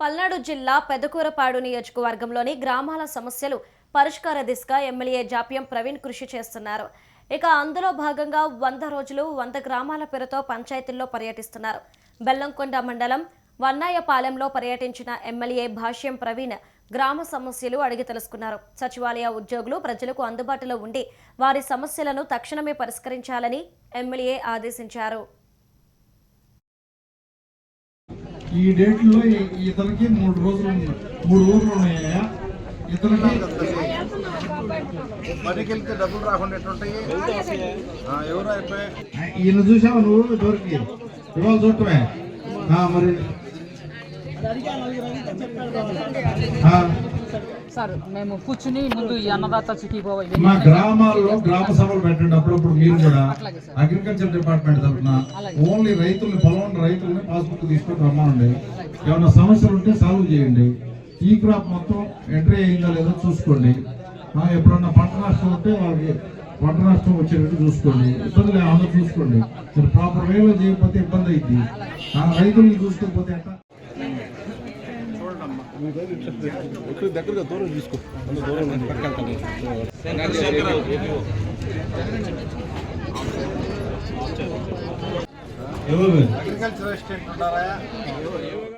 పల్నాడు జిల్లా పెదకూరపాడు నియోజకవర్గంలోని గ్రామాల సమస్యలు పరిష్కార దిశగా ఎమ్మెల్యే జాప్యం ప్రవీణ్ కృషి చేస్తున్నారు. ఇక అందులో భాగంగా వంద రోజులు వంద గ్రామాల పేరుతో పంచాయతీల్లో పర్యటిస్తున్నారు. బెల్లంకొండ మండలం వన్నాయపాలెంలో పర్యటించిన ఎమ్మెల్యే భాష్యం ప్రవీణ్ గ్రామ సమస్యలు అడిగి తెలుసుకున్నారు. సచివాలయ ఉద్యోగులు ప్రజలకు అందుబాటులో ఉండి వారి సమస్యలను తక్షణమే పరిష్కరించాలని ఎమ్మెల్యే ఆదేశించారు. ఈ డేట్లో ఈ- ఇతనికి మూడు రోజులు మూడు ఊర్లు ఉన్నాయా? ఇతనికి పనికి వెళ్తే డబ్బులు రాకుండా ఎట్లుంటాయి? ఎవరు అయిపోయి ఈయన చూసావా నువ్వు? ఇదివరకు. ఇవాళ చూడటమే. మరి. సార్ మేము కూర్చుని ముందు ఈ అన్నదాత సిటీ పోవాలి మా గ్రామాల్లో గ్రామ సభలు పెట్టండి. అప్పుడప్పుడు మీరు కూడా అగ్రికల్చర్ డిపార్ట్మెంట్ తరఫున ఓన్లీ రైతుల్ని పొలం రైతుల్ని పాస్బుక్ తీసుకొని రమ్మనండి ఏమైనా సమస్యలు ఉంటే సాల్వ్ చేయండి. ఈ క్రాప్ మొత్తం ఎంట్రీ అయిందా లేదో చూసుకోండి. ఎప్పుడన్నా పంట నష్టం ఉంటే వాళ్ళకి పంట నష్టం వచ్చేటట్టు చూసుకోండి. ఇబ్బందులు ఏమన్నా చూసుకోండి. మీరు ప్రాపర్ వేలో చేయకపోతే ఇబ్బంది అయింది రైతుల్ని చూసుకోకపోతే ఇక్కడ దగ్గరగా దూరం తీసుకో అంత దూరం ఉంది ఎవరు అగ్రికల్చర్ అసిస్టెంట్ ఉన్నారా